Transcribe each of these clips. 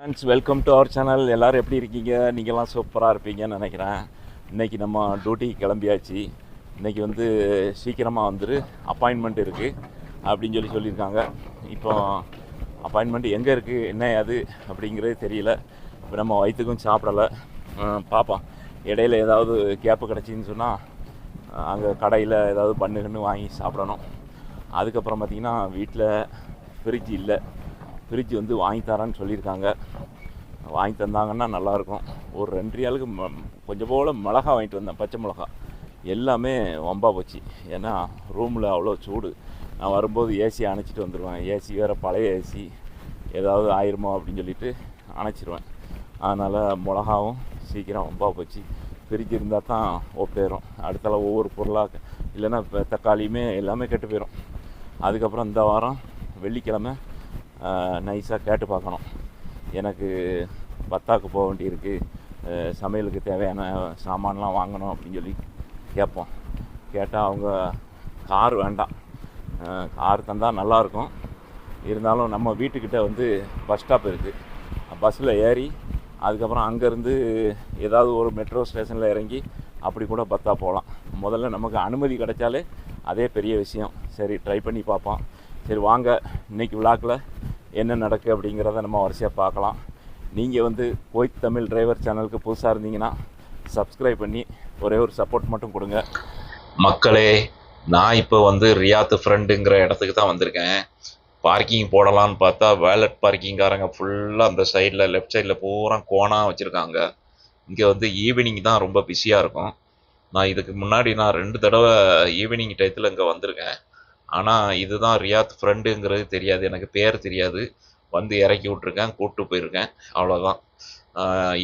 Friends welcome to our channel எல்லோரும் எப்படி இருக்கீங்க? நீங்கள்லாம் சூப்பராக இருப்பீங்கன்னு நினைக்கிறேன். இன்றைக்கி நம்ம டியூட்டிக்கு கிளம்பியாச்சு. இன்றைக்கி வந்து சீக்கிரமாக வந்துரு. அப்பாயின்மெண்ட் இருக்குது அப்படின்னு சொல்லி சொல்லியிருக்காங்க. இப்போ அப்பாயின்மெண்ட் எங்கே இருக்குது என்ன அது? அப்படிங்கிறது தெரியல. இப்போ நம்ம வயிற்றுக்கும் சாப்பிடலை. பார்ப்போம். இடையில ஏதாவது கேப்பு கிடச்சின்னு சொன்னால் அங்கே கடையில் ஏதாவது பண்ணுகன்னு வாங்கி சாப்பிடணும். அதுக்கப்புறம் பார்த்திங்கன்னா வீட்டில் ஃப்ரிட்ஜ் இல்லை. ஃப்ரிட்ஜ் வந்து வாங்கி தரேன்னு சொல்லியிருக்காங்க. வாங்கி தந்தாங்கன்னா நல்லாயிருக்கும். ஒரு ரெண்டு ரியாலுக்கு ம- கொஞ்சம் போல் மிளகா வாங்கிட்டு வந்தேன் பச்சை மிளகா. எல்லாமே வம்பா போச்சு. ஏன்னா ரூமில் அவ்வளோ சூடு. நான் வரும்போது ஏசி அணைச்சிட்டு வந்துடுவேன் ஏசி வேறு பழைய ஏசி ஏதாவது ஆயிருமோ அப்படின்னு சொல்லிட்டு அணைச்சிடுவேன் அதனால் மிளகாவும் சீக்கிரம் வம்பா போச்சு. ஃப்ரிட்ஜ் இருந்தால் தான் ஒப்பேறும் அடுத்தால ஒவ்வொரு பொருளாக இல்லைன்னா இப்போ தக்காளியுமே எல்லாமே கெட்டு போயிடும் அதுக்கப்புறம் இந்த வாரம் வெள்ளிக்கிழமை நைஸாக கேட்டு பார்க்கணும். எனக்கு பத்தாக்கு போக வேண்டியிருக்கு. சமையலுக்கு தேவையான சாமான்லாம் வாங்கணும் அப்படின்னு சொல்லி கேட்போம். கேட்டால் அவங்க கார் வேண்டாம். கார் தந்தால் நல்லாயிருக்கும். இருந்தாலும் நம்ம வீட்டுக்கிட்ட வந்து பஸ் ஸ்டாப் இருக்குது பஸ்ஸில் ஏறி அதுக்கப்புறம் அங்கேருந்து ஏதாவது ஒரு மெட்ரோ ஸ்டேஷனில் இறங்கி அப்படி கூட பத்தா போகலாம். முதல்ல நமக்கு அனுமதி கிடைச்சாலே அதே பெரிய விஷயம். சரி ட்ரை பண்ணி பார்ப்போம். சரி வாங்க. இன்னைக்கு விழாக்கில் என்ன நடக்கு அப்படிங்கிறத நம்ம வரிசையாக பார்க்கலாம். நீங்கள் வந்து கோய்த் தமிழ் டிரைவர் சேனலுக்கு புதுசாக இருந்தீங்கன்னா சப்ஸ்கிரைப் பண்ணி ஒரே ஒரு சப்போர்ட் மட்டும் கொடுங்க. மக்களே நான் இப்போ வந்து ரியாத்து ஃப்ரெண்டுங்கிற இடத்துக்கு தான் வந்திருக்கேன். பார்க்கிங் போடலான்னு பார்த்தா வேலட் பார்க்கிங்காரங்க ஃபுல்லாக அந்த சைடில் லெஃப்ட் சைடில் பூரா கோணாக வச்சுருக்காங்க. இங்கே வந்து ஈவினிங் தான் ரொம்ப பிஸியாக இருக்கும். நான் இதுக்கு முன்னாடி நான் ரெண்டு தடவை ஈவினிங் டயத்தில் இங்கே வந்திருக்கேன். ஆனால் இதுதான் ரியாத் ஃப்ரெண்டுங்கிறது தெரியாது. எனக்கு பேர் தெரியாது. வந்து இறக்கி விட்ருக்கேன் கூப்பிட்டு போயிருக்கேன். அவ்வளோதான்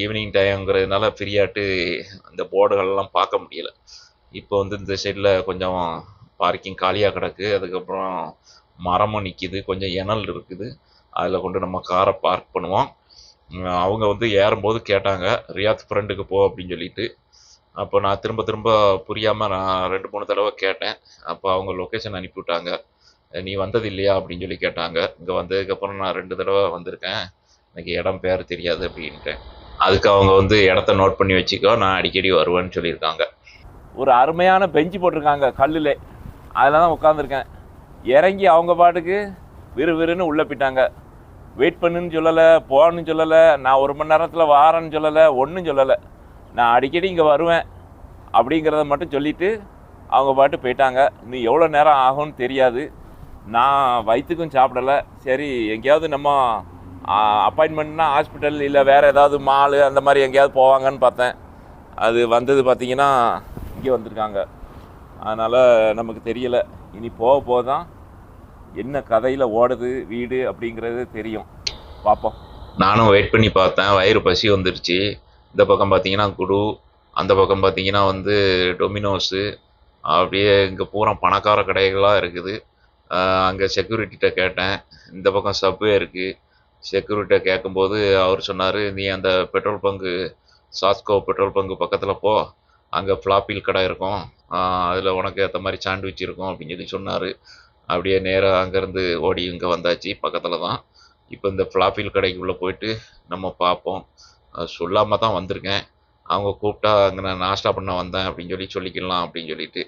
ஈவினிங் டைம்ங்கிறதுனால ஃப்ரீயாட்டு அந்த போர்டுகள்லாம் பார்க்க முடியல. இப்போ வந்து இந்த சைடில் கொஞ்சம் பார்க்கிங் காலியாக கிடக்கு. அதுக்கப்புறம் மரமும் நிற்கிது கொஞ்சம் இணல் இருக்குது. அதில் கொண்டு நம்ம காரை பார்க் பண்ணுவோம். அவங்க வந்து ஏறும்போது கேட்டாங்க ரியாத் ஃப்ரெண்டுக்கு போ அப்படின்னு சொல்லிட்டு. அப்போ நான் திரும்ப திரும்ப புரியாமல் நான் ரெண்டு மூணு தடவை கேட்டேன். அப்போ அவங்க லொக்கேஷன் அனுப்பிவிட்டாங்க. நீ வந்தது இல்லையா? அப்படின்னு சொல்லி கேட்டாங்க. இங்கே வந்ததுக்கப்புறம் நான் ரெண்டு தடவை வந்திருக்கேன். எனக்கு இடம் பேர் தெரியாது அப்படின்ட்டேன். அதுக்கு அவங்க வந்து இடத்த நோட் பண்ணி வச்சுக்கோ நான் அடிக்கடி வருவேன்னு சொல்லியிருக்காங்க. ஒரு அருமையான பெஞ்சு போட்டிருக்காங்க கல்லில். அதில் தான் உட்காந்துருக்கேன் இறங்கி அவங்க பாட்டுக்கு விறு விறுன்னு உள்ளே போயிட்டாங்க. வெயிட் பண்ணுன்னு சொல்லலை போன்னு சொல்லலை நான் ஒரு மணி நேரத்தில் வாரேன்னு சொல்லலை ஒன்றும் சொல்லலை. நான் அடிக்கடி இங்கே வருவேன் அப்படிங்கிறத மட்டும் சொல்லிவிட்டு அவங்க பாட்டு போயிட்டாங்க. இன்னும் எவ்வளோ நேரம் ஆகும்னு தெரியாது. நான் வயிற்றுக்கும் சாப்பிடலை. சரி எங்கேயாவது நம்ம அப்பாயின்மெண்ட்னா ஹாஸ்பிட்டல் இல்லை வேறு ஏதாவது மாலு அந்த மாதிரி எங்கேயாவது போவாங்கன்னு பார்த்தேன். அது வந்தது பார்த்திங்கன்னா இங்கே வந்திருக்காங்க. அதனால் நமக்கு தெரியலை. இனி போக போக தான் என்ன கதையில் ஓடுது வீடு அப்படிங்கிறது தெரியும். பார்ப்போம். நானும் வெயிட் பண்ணி பார்த்தேன். வயிறு பசி வந்துருச்சு. இந்த பக்கம் பார்த்தீங்கன்னா குடு அந்த பக்கம் பார்த்தீங்கன்னா வந்து டொமினோஸு அப்படியே இங்கே பூரா பணக்கார கடைகளாக இருக்குது. அங்கே செக்யூரிட்டிகிட்ட கேட்டேன். இந்த பக்கம் சப்வே இருக்குது செக்யூரிட்டியை கேட்கும்போது அவர் சொன்னார் நீ அந்த பெட்ரோல் பங்கு சாஸ்கோ பெட்ரோல் பங்கு பக்கத்தில் போ. அங்கே ஃப்ளாப்பில் கடை இருக்கும். அதில் உனக்கு ஏற்ற மாதிரி சாண்ட்விச் இருக்கும் அப்படின்னு சொல்லி சொன்னார். அப்படியே நேராக அங்கேருந்து ஓடி இங்கே வந்தாச்சு பக்கத்தில் தான் இப்போ இந்த ஃப்ளாப்பில் கடைக்குள்ளே போயிட்டு நம்ம பார்ப்போம் சொல்லாமல் தான் வந்திருக்கேன். அவங்க கூப்பிட்டா அங்கே நான் நாஷ்டா பண்ண வந்தேன் அப்படின்னு சொல்லி சொல்லிக்கலாம் அப்படின்னு சொல்லிட்டு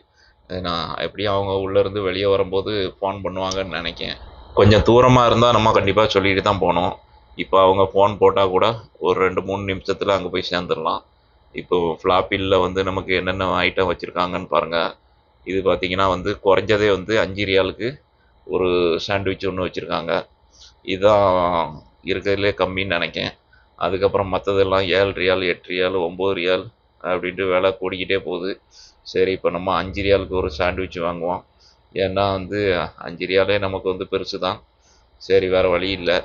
நான் எப்படியும் அவங்க உள்ளேருந்து வெளியே வரும்போது ஃபோன் பண்ணுவாங்கன்னு நினைக்கேன். கொஞ்சம் தூரமாக இருந்தால் நம்ம கண்டிப்பாக சொல்லிட்டு தான் போகணும். இப்போ அவங்க ஃபோன் போட்டால் கூட ஒரு ரெண்டு மூணு நிமிஷத்தில் அங்கே போய் சேர்ந்துடலாம். இப்போ ஃப்ளாப்பிலில் வந்து நமக்கு என்னென்ன ஐட்டம் வச்சுருக்காங்கன்னு பாருங்கள் இது பார்த்திங்கன்னா வந்து குறைஞ்சதே வந்து அஞ்சு ரியாலுக்கு ஒரு சாண்ட்விச் ஒன்று வச்சுருக்காங்க. இதுதான் இருக்கிறதுலே கம்மின்னு நினைக்கேன். அதுக்கப்புறம் மற்றதெல்லாம் ஏழு ரியால் எட்டு ரியால் ஒம்பது ரியால் அப்படின்ட்டு விலை கூடிக்கிட்டே போகுது. சரி இப்போ நம்ம அஞ்சு ரியாலுக்கு ஒரு சாண்ட்விச் வாங்குவோம். ஏன்னா வந்து அஞ்சு ரியாலே நமக்கு வந்து பெருசு தான் சரி வேறு வழி இல்லை.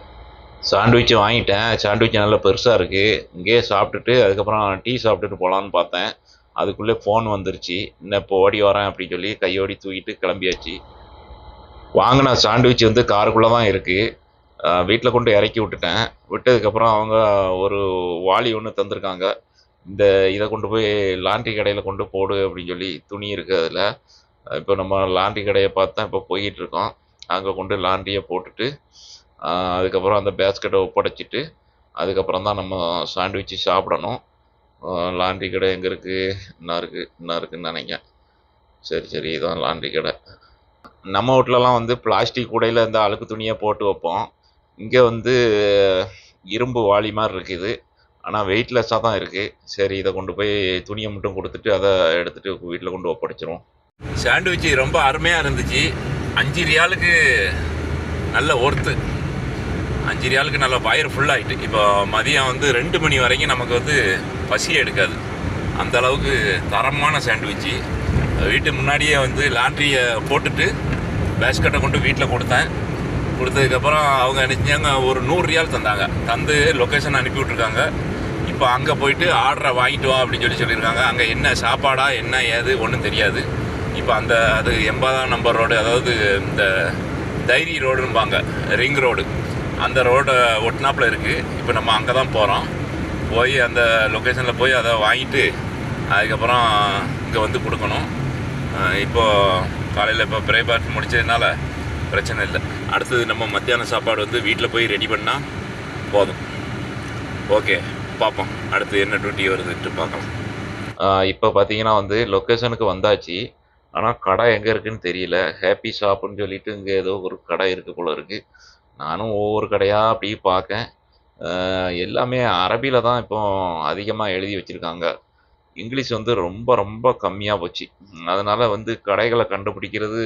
சாண்ட்விச் வாங்கிட்டேன். சாண்ட்விச் நல்லா பெருசாக இருக்குது இங்கேயே சாப்பிட்டுட்டு அதுக்கப்புறம் டீ சாப்பிட்டுட்டு போகலான்னு பார்த்தேன். அதுக்குள்ளே ஃபோன் வந்துருச்சு. இன்னும் இப்போ ஓடி வரேன் அப்படின்னு சொல்லி கையோடி தூக்கிட்டு கிளம்பியாச்சு. வாங்கின சாண்ட்விச் வந்து காருக்குள்ளே தான் இருக்குது வீட்டில் கொண்டு இறக்கி விட்டுட்டேன். விட்டதுக்கப்புறம் அவங்க ஒரு வாளி ஒன்று தந்திருக்காங்க. இந்த இதை கொண்டு போய் லாண்ட்ரி கடையில் கொண்டு போடு அப்படின்னு சொல்லி துணி இருக்குது அதில். இப்போ நம்ம லாண்ட்ரி கடையை பார்த்து தான் இப்போ போய்கிட்டுருக்கோம் அங்கே கொண்டு லாண்ட்ரியை போட்டுட்டு அதுக்கப்புறம் அந்த பேஸ்கெட்டை ஒப்படைச்சிட்டு அதுக்கப்புறம் தான் நம்ம சாண்ட்விச்சு சாப்பிடணும். லாண்ட்ரி கடை எங்கே இருக்குது என்ன இருக்குது என்ன இருக்குன்னு நினைக்கிறேன். சரி சரி இதான் லாண்ட்ரி கடை. நம்ம வீட்லலாம் வந்து பிளாஸ்டிக் கூடையில் இந்த அழுக்கு துணியை போட்டு வைப்போம். இங்கே வந்து இரும்பு வாளி மாதிரி இருக்குது. ஆனால் வெயிட்லெஸ்ஸாக தான் இருக்குது சரி இதை கொண்டு போய் துணியை மட்டும் கொடுத்துட்டு அதை எடுத்துகிட்டு வீட்டில் கொண்டு ஒப்படைச்சிரும் சாண்ட்விட்ச் ரொம்ப அருமையாக இருந்துச்சு. அஞ்சு ரியாலுக்கு நல்ல ஒர்த்து அஞ்சு ரியாலுக்கு நல்ல வயிறு ஃபுல்லாகிட்டு இப்போ மதியம் வந்து ரெண்டு மணி வரைக்கும் நமக்கு வந்து பசி எடுக்காது. அந்த அளவுக்கு தரமான சாண்ட்விட்சு வீட்டு முன்னாடியே வந்து லாண்ட்ரியை போட்டுட்டு பேஸ்கட்டை கொண்டு வீட்டில் கொடுத்தேன். கொடுத்ததுக்கப்புறம் அவங்க நினைச்சாங்க ஒரு நூறு ரியால் தந்தாங்க. தந்து லொக்கேஷன் அனுப்பி விட்ருக்காங்க இப்போ அங்கே போயிட்டு ஆர்டரை வாங்கிட்டு வா அப்படின்னு சொல்லி சொல்லியிருக்காங்க. அங்கே என்ன சாப்பாடா என்ன ஏது ஒன்றும் தெரியாது. இப்போ அந்த அது எண்பதாம் நம்பர் ரோடு அதாவது இந்த தைரி ரோடும்பாங்க ரிங் ரோடு. அந்த ரோடை ஒட்டினாப்பில் இருக்குது இப்போ நம்ம அங்கே தான் போகிறோம் போய் அந்த லொக்கேஷனில் போய் அதை வாங்கிட்டு அதுக்கப்புறம் இங்கே வந்து கொடுக்கணும். இப்போது காலையில் இப்போ பிரேக்ஃபாஸ்ட் முடித்ததுனால பிரச்சனை இல்லை. அடுத்தது நம்ம மத்தியான சாப்பாடு வந்து வீட்டில் போய் ரெடி பண்ணால் போதும். ஓகே பார்ப்போம். அடுத்து என்ன டியூட்டி வருதுன்ட்டு பார்க்கலாம். இப்போ பார்த்தீங்கன்னா வந்து லொக்கேஷனுக்கு வந்தாச்சு. ஆனால் கடை எங்கே இருக்குன்னு தெரியல. ஹேப்பி ஷாப்புன்னு சொல்லிட்டு இங்கே ஏதோ ஒரு கடை இருக்கு போல இருக்கு. நானும் ஒவ்வொரு கடையாக அப்படியே பார்க்கேன். எல்லாமே அரபியில் தான் இப்போ அதிகமாக எழுதி வச்சுருக்காங்க. இங்கிலீஷ் வந்து ரொம்ப ரொம்ப கம்மியாக போச்சு. அதனால் வந்து கடைகளை கண்டுபிடிக்கிறது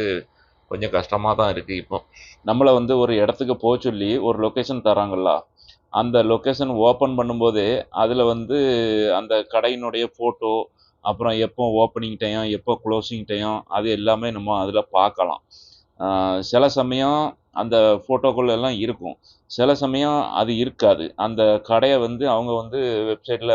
கொஞ்சம் கஷ்டமாக தான் இருக்குது இப்போ. நம்மளை வந்து ஒரு இடத்துக்கு போக சொல்லி ஒரு லொக்கேஷன் தராங்கல்ல அந்த லொக்கேஷன் ஓப்பன் பண்ணும்போதே அதில் வந்து அந்த கடையினுடைய ஃபோட்டோ அப்புறம் எப்போ ஓப்பனிங் டைம் எப்போ க்ளோசிங் டைம் அது எல்லாமே நம்ம அதில் பார்க்கலாம். சில சமயம் அந்த ஃபோட்டோக்கள் எல்லாம் இருக்கும். சில சமயம் அது இருக்காது. அந்த கடையை வந்து அவங்க வந்து வெப்சைட்டில்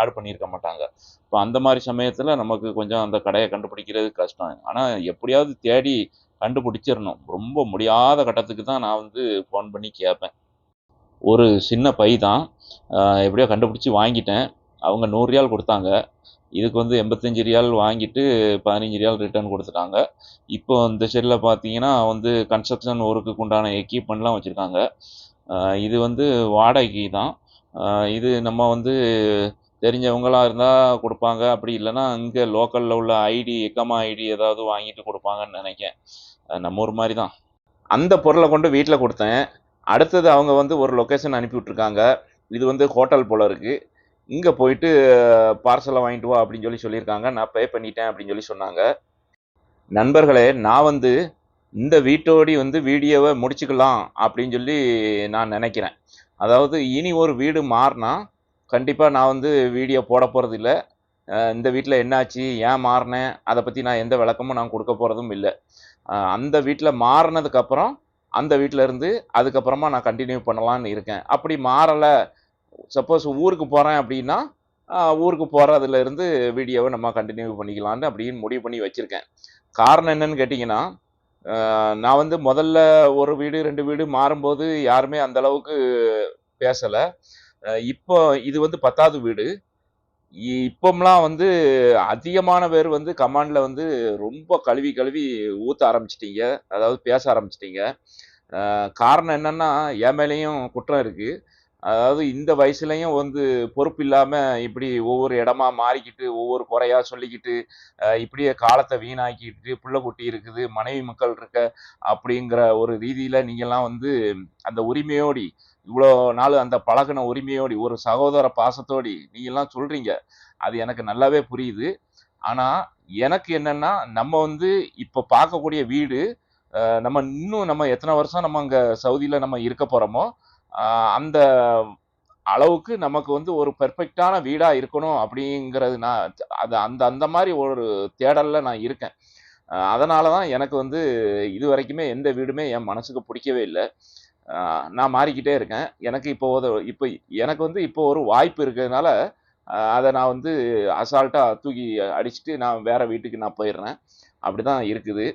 ஆட் பண்ணியிருக்க மாட்டாங்க. இப்போ அந்த மாதிரி சமயத்தில் நமக்கு கொஞ்சம் அந்த கடையை கண்டுபிடிக்கிறது கஷ்டம். ஆனால் எப்படியாவது தேடி கண்டுபிடிச்சிடணும் ரொம்ப முடியாத கட்டத்துக்கு தான் நான் வந்து ஃபோன் பண்ணி கேட்பேன் ஒரு சின்ன பை தான் எப்படியோ கண்டுபிடிச்சி வாங்கிட்டேன் அவங்க நூறு ரியால் கொடுத்தாங்க இதுக்கு வந்து எண்பத்தஞ்சு ரியால் வாங்கிட்டு பதினஞ்சு ரியால் ரிட்டர்ன் கொடுத்துட்டாங்க இப்போ இந்த செல்லில் பார்த்தீங்கன்னா வந்து கன்ஸ்ட்ரக்ஷன் ஒர்க்குக்கு உண்டான எக்யூப்மெண்ட்லாம் வச்சுருக்காங்க இது வந்து வாடகைக்கு தான் இது நம்ம வந்து தெரிஞ்சவங்களாக இருந்தால் கொடுப்பாங்க அப்படி இல்லைன்னா இங்கே லோக்கலில் உள்ள ஐடி எக்கமா ஐடி ஏதாவது வாங்கிட்டு கொடுப்பாங்கன்னு நினைக்கிறேன் நம்ம ஊர் மாதிரி தான் அந்த பொருளை கொண்டு வீட்டில் கொடுத்தேன். அடுத்தது அவங்க வந்து ஒரு லொக்கேஷன் அனுப்பி விட்ருக்காங்க இது வந்து ஹோட்டல் போல் இருக்குது இங்கே போயிட்டு பார்சலை வாங்கிட்டு வா அப்படின்னு சொல்லி சொல்லியிருக்காங்க. நான் பே பண்ணிட்டேன் அப்படின்னு சொல்லி சொன்னாங்க. நண்பர்களே நான் வந்து இந்த வீட்டோடி வந்து வீடியோவை முடிச்சுக்கலாம் அப்படின்னு சொல்லி நான் நினைக்கிறேன். அதாவது இனி ஒரு வீடு மாறினா கண்டிப்பாக நான் வந்து வீடியோ போட போகிறது இல்லை. இந்த வீட்டில் என்னாச்சு ஏன் மாறினேன் அதை பற்றி நான் எந்த விளக்கமும் நான் கொடுக்க போகிறதும் இல்லை. அந்த வீட்டில் மாறினதுக்கப்புறம் அந்த வீட்டில் இருந்து அதுக்கப்புறமா நான் கண்டினியூ பண்ணலான்னு இருக்கேன். அப்படி மாறலை. சப்போஸ் ஊருக்கு போகிறேன் அப்படின்னா ஊருக்கு போகிறதுலேருந்து வீடியோவை நம்ம கண்டினியூ பண்ணிக்கலான்னு அப்படின்னு முடிவு பண்ணி வச்சுருக்கேன். காரணம் என்னன்னு கேட்டிங்கன்னா நான் வந்து முதல்ல ஒரு வீடு ரெண்டு வீடு மாறும்போது யாருமே அந்தளவுக்கு பேசலை. இப்போ இது வந்து பத்தாவது வீடு. இப்போம்லாம் வந்து அதிகமான பேர் வந்து கமாண்டில் வந்து ரொம்ப கழுவி கழுவி ஊற்ற ஆரம்பிச்சிட்டிங்க. அதாவது பேச ஆரம்பிச்சிட்டிங்க. காரணம் என்னென்னா என் மேலேயும் குற்றம் இருக்குது அதாவது இந்த வயசுலையும் வந்து பொறுப்பு இல்லாமல் இப்படி ஒவ்வொரு இடமா மாறிக்கிட்டு ஒவ்வொரு குறையாக சொல்லிக்கிட்டு இப்படியே காலத்தை வீணாக்கிட்டு பிள்ளை குட்டி இருக்குது மனைவி மக்கள் இருக்க அப்படிங்கிற ஒரு ரீதியில் நீங்கள்லாம் வந்து அந்த உரிமையோடி இவ்வளோ நாள் அந்த பழகுன உரிமையோடி ஒரு சகோதர பாசத்தோடி நீங்கள்லாம் சொல்கிறீங்க அது எனக்கு நல்லாவே புரியுது. ஆனால் எனக்கு என்னென்னா நம்ம வந்து இப்போ பார்க்கக்கூடிய வீடு நம்ம இன்னும் நம்ம எத்தனை வருஷம் நம்ம அங்கே சவுதியில் நம்ம இருக்க போகிறோமோ அந்த அளவுக்கு நமக்கு வந்து ஒரு பெர்ஃபெக்டான வீடாக இருக்கணும் அப்படிங்கிறது நான் அது அந்த அந்த மாதிரி ஒரு தேடலில் நான் இருக்கேன். அதனால தான் எனக்கு வந்து இது வரைக்குமே எந்த வீடுமே என் மனசுக்கு பிடிக்கவே இல்லை. நான் மாறிக்கிட்டே இருக்கேன். எனக்கு இப்போ ஒரு இப்போ எனக்கு வந்து இப்போ ஒரு வாய்ப்பு இருக்கிறதுனால அதை நான் வந்து அசால்ட்டாக தூக்கி அடிச்சுட்டு நான் வேறு வீட்டுக்கு நான் போயிடுறேன். அப்படி தான் இருக்குது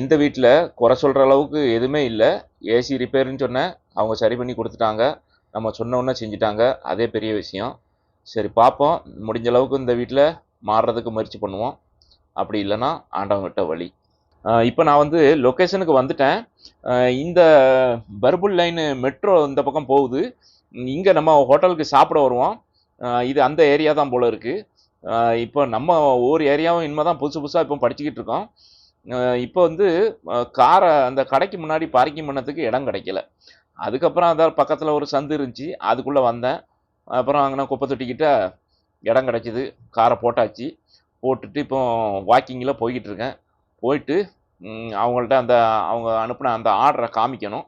இந்த வீட்டில் குறை சொல்கிற அளவுக்கு எதுவுமே இல்லை. ஏசி ரிப்பேர்னு சொன்னேன். அவங்க சரி பண்ணி கொடுத்துட்டாங்க. நம்ம சொன்னோன்னே செஞ்சுட்டாங்க. அதே பெரிய விஷயம். சரி பார்ப்போம். முடிஞ்ச அளவுக்கு இந்த வீட்டில் மாறுறதுக்கு முயற்சி பண்ணுவோம். அப்படி இல்லைன்னா ஆண்டவங்கிட்ட வழி. இப்போ நான் வந்து லொக்கேஷனுக்கு வந்துட்டேன். இந்த பர்புல் லைன் மெட்ரோ இந்த பக்கம் போகுது. இங்கே நம்ம ஹோட்டலுக்கு சாப்பிட வருவோம். இது அந்த ஏரியா தான் போல் இருக்குது இப்போ நம்ம ஒவ்வொரு ஏரியாவும் இனிமேல் தான் புதுசு புதுசாக இப்போ படிச்சுக்கிட்டு இருக்கோம். இப்போ வந்து காரை அந்த கடைக்கு முன்னாடி பார்க்கிங் பண்ணதுக்கு இடம் கிடைக்கல. அதுக்கப்புறம் அதாவது பக்கத்தில் ஒரு சந்து இருந்துச்சு. அதுக்குள்ளே வந்தேன். அப்புறம் அங்கே குப்பை தொட்டிக்கிட்ட இடம் கிடச்சிது. காரை போட்டாச்சு. போட்டுட்டு இப்போ வாக்கிங்கில் போய்கிட்டு இருக்கேன். போயிட்டு அவங்கள்ட்ட அந்த அவங்க அனுப்பின அந்த ஆர்டரை காமிக்கணும்.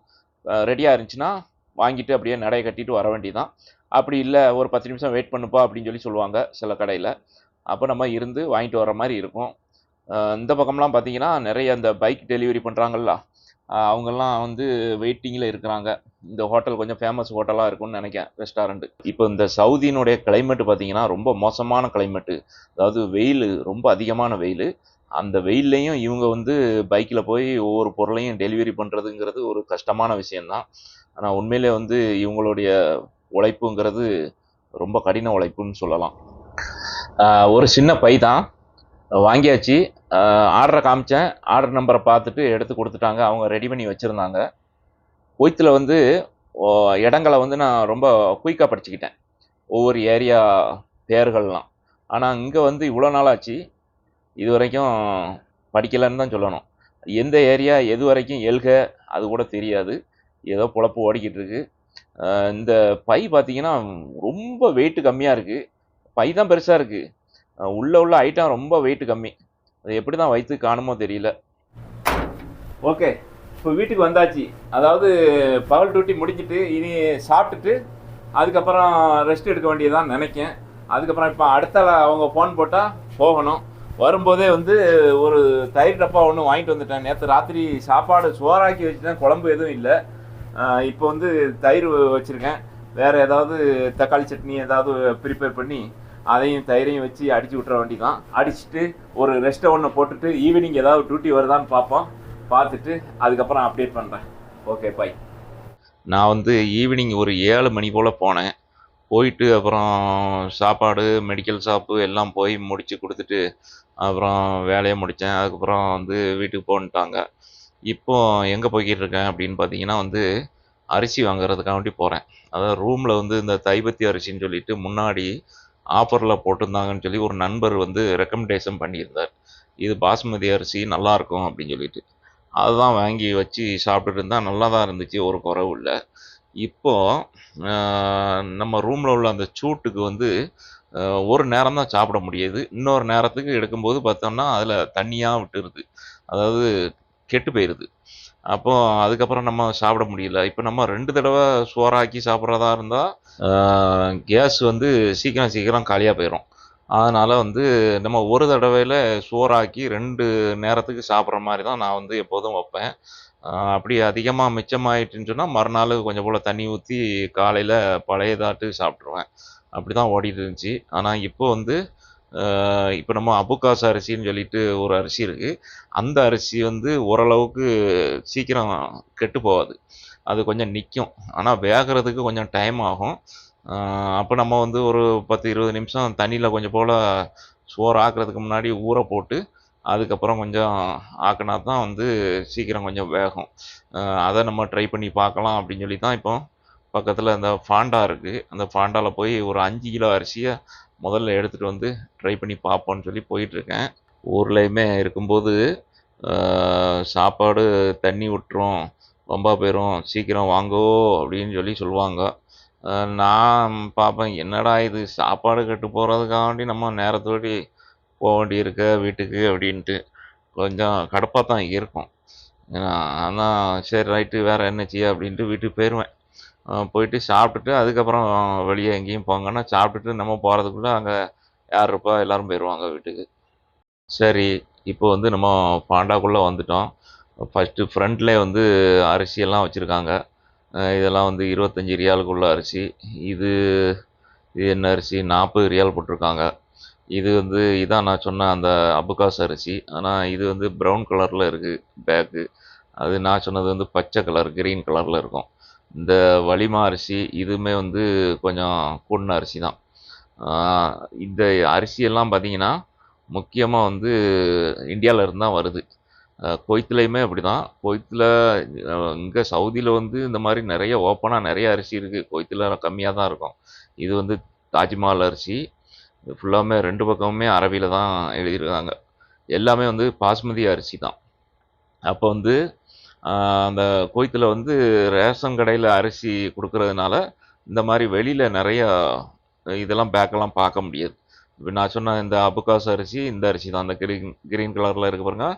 ரெடியாக இருந்துச்சுன்னா வாங்கிட்டு அப்படியே நடைய கட்டிட்டு வர வேண்டியதான் அப்படி இல்லை ஒரு பத்து நிமிஷம் வெயிட் பண்ணுப்பா அப்படின்னு சொல்லி சொல்லுவாங்க சில கடையில். அப்போ நம்ம இருந்து வாங்கிட்டு வர மாதிரி இருக்கும். இந்த பக்கம்லாம் பார்த்தீங்கன்னா நிறைய இந்த பைக் டெலிவரி பண்ணுறாங்கல்ல அவங்கெல்லாம் வந்து வெயிட்டிங்கில் இருக்கிறாங்க. இந்த ஹோட்டல் கொஞ்சம் ஃபேமஸ் ஹோட்டலாக இருக்கும்னு நினைக்கிறேன் ரெஸ்டாரண்ட்டு இப்போ இந்த சவுதியினுடைய கிளைமேட்டு பார்த்தீங்கன்னா ரொம்ப மோசமான கிளைமேட்டு அதாவது வெயில் ரொம்ப அதிகமான வெயில். அந்த வெயில்லையும் இவங்க வந்து பைக்கில் போய் ஒவ்வொரு பொருளையும் டெலிவரி பண்ணுறதுங்கிறது ஒரு கஷ்டமான விஷயந்தான் ஆனால் உண்மையிலே வந்து இவங்களுடைய உழைப்புங்கிறது ரொம்ப கடின உழைப்புன்னு சொல்லலாம். ஒரு சின்ன பை தான். வாங்கியாச்சு. ஆர்டரை காமிச்சேன். ஆர்டர் நம்பரை பார்த்துட்டு எடுத்து கொடுத்துட்டாங்க. அவங்க ரெடி பண்ணி வச்சுருந்தாங்க. குவைத்தில் வந்து இடங்களை வந்து நான் ரொம்ப குயிக்காக படிச்சுக்கிட்டேன். ஒவ்வொரு ஏரியா பேர்கள்லாம். ஆனால் இங்கே வந்து இவ்வளோ நாள் ஆச்சு இது வரைக்கும் படிக்கலைன்னு தான் சொல்லணும். எந்த ஏரியா எது வரைக்கும் எழுக அது கூட தெரியாது. ஏதோ பொழப்பு ஓடிக்கிட்டு இருக்கு இந்த பை பார்த்தீங்கன்னா ரொம்ப வெயிட்டு கம்மியாக இருக்குது பை தான் பெருசாக இருக்குது உள்ளே உள்ள ஐட்டம் ரொம்ப வெயிட் கம்மி. அது எப்படி தான் வைத்து காணுமோ தெரியல. ஓகே. இப்போ வீட்டுக்கு வந்தாச்சு. அதாவது பகல் டியூட்டி முடிஞ்சிட்டு இனி சாப்பிட்டுட்டு அதுக்கப்புறம் ரெஸ்ட் எடுக்க வேண்டியதான் நினைக்கேன். அதுக்கப்புறம் இப்போ அடுத்த அவங்க ஃபோன் போட்டால் போகணும். வரும்போதே வந்து ஒரு தயிர் டப்பா ஒன்று வாங்கிட்டு வந்துட்டேன். நேற்று ராத்திரி சாப்பாடு சோறாக்கி வச்சுட்டேன் குழம்பு எதுவும் இல்லை. இப்போ வந்து தயிர் வச்சுருக்கேன். வேறு ஏதாவது தக்காளி சட்னி ஏதாவது ப்ரிப்பேர் பண்ணி அதையும் தயிரையும் வச்சு அடிச்சு விட்ற தான் அடிச்சுட்டு ஒரு ரெஸ்ட்டை ஒன்று போட்டுட்டு ஈவினிங் ஏதாவது டியூட்டி வருதான்னு பார்ப்போம் பார்த்துட்டு அதுக்கப்புறம் அப்டேட் பண்ணுறேன் ஓகே பை நான் வந்து ஈவினிங் ஒரு ஏழு மணி போல் போனேன். போயிட்டு அப்புறம் சாப்பாடு மெடிக்கல் ஷாப்பு எல்லாம் போய் முடித்து கொடுத்துட்டு அப்புறம் வேலையை முடித்தேன் அதுக்கப்புறம் வந்து வீட்டுக்கு போன்ட்டாங்க. இப்போ எங்கே போய்கிட்டு இருக்கேன் அப்படின்னு பார்த்தீங்கன்னா வந்து அரிசி வாங்குறதுக்காண்டி போகிறேன் அதாவது ரூமில் வந்து இந்த தைபத்தி அரிசின்னு சொல்லிட்டு முன்னாடி ஆஃபரில் போட்டிருந்தாங்கன்னு சொல்லி ஒரு நண்பர் வந்து ரெக்கமெண்டேஷன் பண்ணியிருந்தார். இது பாஸ்மதி அரிசி நல்லாயிருக்கும் அப்படின்னு சொல்லிட்டு. அதுதான் வாங்கி வச்சு சாப்பிட்டுட்டு இருந்தால் நல்லா தான் இருந்துச்சு ஒரு குறவு இல்லை. இப்போ நம்ம ரூமில் உள்ள அந்த சூட்டுக்கு வந்து ஒரு நேரம் தான் சாப்பிட முடியுது. இன்னொரு நேரத்துக்கு எடுக்கும்போது பார்த்தோம்னா அதில் தண்ணியாக விட்டுருது. அதாவது கெட்டு போயிடுது அப்போ அதுக்கப்புறம் நம்ம சாப்பிட முடியல. இப்போ நம்ம ரெண்டு தடவை சோறாக்கி சாப்பிட்றதா இருந்தால் கேஸ் வந்து சீக்கிரம் சீக்கிரம் காலியாக போயிடும் அதனால் வந்து நம்ம ஒரு தடவையில் சோறாக்கி ரெண்டு நேரத்துக்கு சாப்பிட்ற மாதிரி தான் நான் வந்து எப்போதும் வைப்பேன். அப்படி அதிகமாக மிச்சமாயிட்டுன்னு சொன்னால் மறுநாள் கொஞ்சம் போல் தண்ணி ஊற்றி காலையில் பழையதாட்டு சாப்பிட்ருவேன் அப்படி தான் ஓடிட்டு இருந்துச்சு. ஆனால் இப்போ வந்து இப்போ நம்ம அபுக்காஸ் அரிசின்னு சொல்லிட்டு ஒரு அரிசி இருக்குது அந்த அரிசி வந்து ஓரளவுக்கு சீக்கிரம் கெட்டு போகாது. அது கொஞ்சம் நிற்கும் ஆனால் வேகிறதுக்கு கொஞ்சம் டைம் ஆகும். அப்போ நம்ம வந்து ஒரு பத்து இருபது நிமிஷம் தண்ணியில் கொஞ்சம் போல் சோறு ஆக்குறதுக்கு முன்னாடி ஊற போட்டு அதுக்கப்புறம் கொஞ்சம் ஆக்கினா தான் வந்து சீக்கிரம் கொஞ்சம் வேகும். அதை நம்ம ட்ரை பண்ணி பார்க்கலாம் அப்படின்னு சொல்லி தான் இப்போ பக்கத்தில் அந்த ஃபாண்டா இருக்குது அந்த ஃபாண்டாவில் போய் ஒரு அஞ்சு கிலோ அரிசியை முதல்ல எடுத்துகிட்டு வந்து ட்ரை பண்ணி பார்ப்போன்னு சொல்லி போயிட்டுருக்கேன். ஊர்லேயுமே இருக்கும்போது சாப்பாடு தண்ணி விட்டுரும் ரொம்ப போயிடும் சீக்கிரம் வாங்கோ அப்படின்னு சொல்லி சொல்லுவாங்க. நான் பார்ப்பேன் என்னடா இது சாப்பாடு கெட்டு போகிறதுக்காண்டி நம்ம நேரத்தோடி போக வேண்டியிருக்க வீட்டுக்கு அப்படின்ட்டு. கொஞ்சம் கடுப்பாக தான் இருக்கும். ஏன்னா சரி ரைட்டு வேறு என்ன செய்ய அப்படின்ட்டு வீட்டுக்கு போயிடுவேன் போயிட்டு சாப்பிட்டுட்டு அதுக்கப்புறம் வெளியே எங்கேயும் போங்கன்னா சாப்பிட்டுட்டு நம்ம போகிறதுக்குள்ளே அங்கே யார் இருப்பா? எல்லாரும் போயிடுவாங்க வீட்டுக்கு. சரி இப்போ வந்து நம்ம பாண்டாக்குள்ளே வந்துட்டோம். ஃபஸ்ட்டு ஃப்ரண்ட்லேயே வந்து அரிசியெல்லாம் வச்சுருக்காங்க. இதெல்லாம் வந்து இருபத்தஞ்சி ரியாலுக்குள்ள அரிசி. இது இது என்ன அரிசி? நாற்பது ரியால் போட்டிருக்காங்க. இது வந்து இதான் நான் சொன்ன அந்த அபுகாஸ் அரிசி. ஆனால் இது வந்து ப்ரௌன் கலரில் இருக்குது பேக்கு அது நான் சொன்னது வந்து பச்சை கலர் கிரீன் கலரில் இருக்கும். இந்த வலிமா அரிசி இதுவுமே வந்து கொஞ்சம் கூடின அரிசி தான். இந்த அரிசியெல்லாம் பார்த்தீங்கன்னா முக்கியமாக வந்து இந்தியாவிலேருந்து தான் வருது. கொய்த்துலேயுமே அப்படி தான் கொய்த்தில் இங்கே சவுதியில் வந்து இந்த மாதிரி நிறைய ஓப்பனாக நிறைய அரிசி இருக்குது கொய்த்தில் கம்மியாக தான் இருக்கும். இது வந்து தாஜ்மஹால் அரிசி ஃபுல்லாமே ரெண்டு பக்கமுமே அரபியில் தான் எழுதியிருக்காங்க. எல்லாமே வந்து பாஸ்மதி அரிசி தான். அப்போ வந்து அந்த கோயத்தில் வந்து ரேஷன் கடையில் அரிசி கொடுக்கறதுனால இந்த மாதிரி வெளியில் நிறையா இதெல்லாம் பேக்கெல்லாம் பார்க்க முடியாது. இப்போ நான் சொன்ன இந்த அபுகாஸ் அரிசி இந்த அரிசி தான். அந்த கிரீன் கிரீன் கலரில் இருக்க பாருங்க.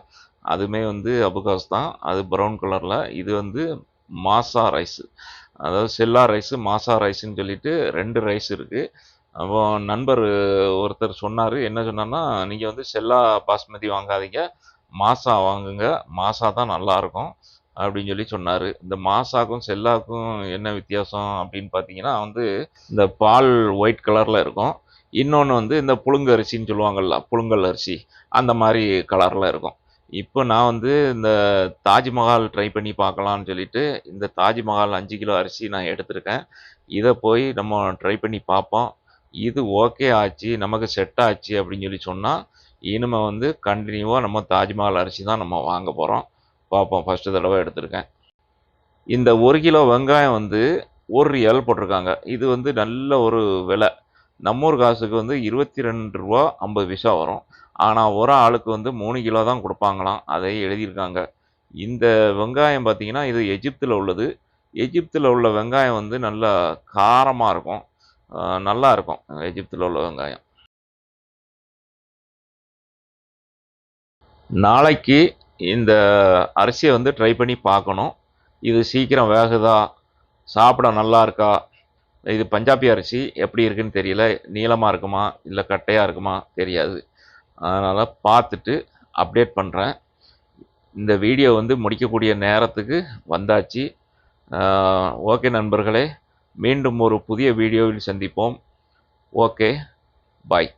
அதுவுமே வந்து அபுகாஸ் தான். அது ப்ரௌன் கலரில் இது வந்து மாசா ரைஸு அதாவது செல்லா ரைஸு மாசா ரைஸ்ன்னு சொல்லிட்டு ரெண்டு ரைஸ் இருக்குது அப்போ நண்பர் ஒருத்தர் சொன்னார். என்ன சொன்னார்னா நீங்கள் வந்து செல்லா பாஸ்மதி வாங்காதீங்க. மாசா வாங்குங்க. மாசா தான் நல்லாயிருக்கும் அப்படின்னு சொல்லி சொன்னார். இந்த மாசாக்கும் செல்லாக்கும் என்ன வித்தியாசம் அப்படின்னு பார்த்தீங்கன்னா வந்து இந்த பால் ஒயிட் கலரில் இருக்கும். இன்னொன்று வந்து இந்த புழுங்கரிசின்னு சொல்லுவாங்கள்ல புழுங்கல் அரிசி அந்த மாதிரி கலரில் இருக்கும். இப்போ நான் வந்து இந்த தாஜ்மஹால் ட்ரை பண்ணி பார்க்கலான்னு சொல்லிட்டு இந்த தாஜ்மஹால் அஞ்சு கிலோ அரிசி நான் எடுத்திருக்கேன். இதை போய் நம்ம ட்ரை பண்ணி பார்ப்போம். இது ஓகே ஆச்சு நமக்கு செட் ஆச்சு அப்படின்னு சொல்லி சொன்னால் இனிமே வந்து கண்டினியூவாக நம்ம தாஜ்மஹால் அரிசி தான் நம்ம வாங்க போகிறோம் பார்ப்போம் ஃபஸ்ட்டு தடவை எடுத்திருக்கேன். இந்த ஒரு கிலோ வெங்காயம் வந்து ஒரு ரியல் போட்டிருக்காங்க. இது வந்து நல்ல ஒரு விலை. நம்ம ஊர் காசுக்கு வந்து இருபத்தி ரெண்டு ரூபா ஐம்பது பைசா வரும். ஆனால் ஒரு ஆளுக்கு வந்து மூணு கிலோ தான் கொடுப்பாங்களாம். அதை எழுதியிருக்காங்க. இந்த வெங்காயம் பார்த்தீங்கன்னா இது எஜிப்தில் உள்ளது. எஜிப்தில் உள்ள வெங்காயம் வந்து நல்லா காரமாக இருக்கும். நல்லா இருக்கும். எஜிப்தில் உள்ள வெங்காயம். நாளைக்கு இந்த அரிசியை வந்து ட்ரை பண்ணி பார்க்கணும். இது சீக்கிரம் வேகுதா? சாப்பிட நல்லா இருக்கா? இது பஞ்சாபி அரிசி எப்படி இருக்குன்னு தெரியல. நீளமாக இருக்குமா? இல்லை கட்டையாக இருக்குமா? தெரியாது. அதனால் பார்த்துட்டு அப்டேட் பண்ணுறேன் இந்த வீடியோ வந்து முடிக்கக்கூடிய நேரத்துக்கு வந்தாச்சு. ஓகே நண்பர்களே. மீண்டும் ஒரு புதிய வீடியோவில் சந்திப்போம். Okay bye